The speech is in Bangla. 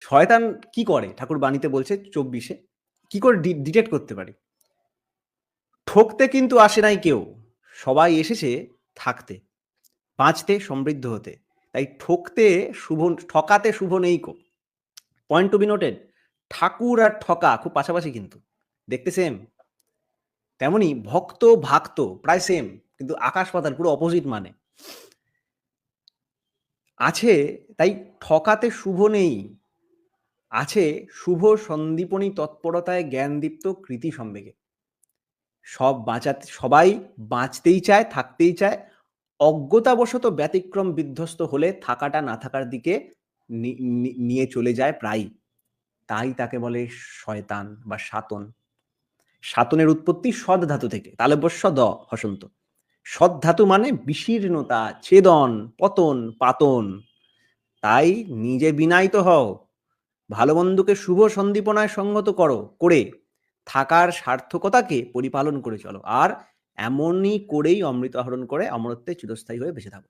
শয়তান কি করে? ঠাকুর বাণীতে বলছে চব্বিশে, কি করে ডিটেক্ট করতে পারি? ঠকতে কিন্তু আসে নাই কেউ। সবাই এসেছে থাকতে, বাঁচতে, সমৃদ্ধ হতে। তাই ঠকতে শুভ, ঠকাতে শুভ নেই কো। পয়েন্ট টু বি নোটেড ঠাকুর আর ঠকা খুব পাশাপাশি কিন্তু। দেখতে সেম তেমনি ভক্ত, ভাক্ত, প্রায় সেম কিন্তু আকাশ পাতাল, পুরো অপোজিট মানে। আছে, তাই ঠকাতে শুভ নেই। আছে শুভ সন্দীপনী তৎপরতায় জ্ঞানদীপ্ত কৃতি সম্বেগে। সব বাঁচাতে, সবাই বাঁচতেই চায়, থাকতেই চায়, অজ্ঞতাবশত ব্যতিক্রম বিধ্বস্ত হলে থাকাটা না থাকার দিকে নিয়ে চলে যায় প্রায় তাই তাকে বলে শয়তান বা সাতন। সাতনের উৎপত্তি সদ ধাতু থেকে তালব্যস্য দ হসন্ত। সদ ধাতু মানে বিশীর্ণতা, ছেদন, পতন, পাতন। তাই নিজে বিনায়িত হও ভালো বন্ধুকে শুভ সন্দীপনায় সঙ্গত করো, করে থাকার সার্থকতাকে পরিপালন করে চলো। আর এমনই করেই অমৃত আহরণ করে, অমরত্বে চিরস্থায়ী হয়ে বেঁচে থাকো।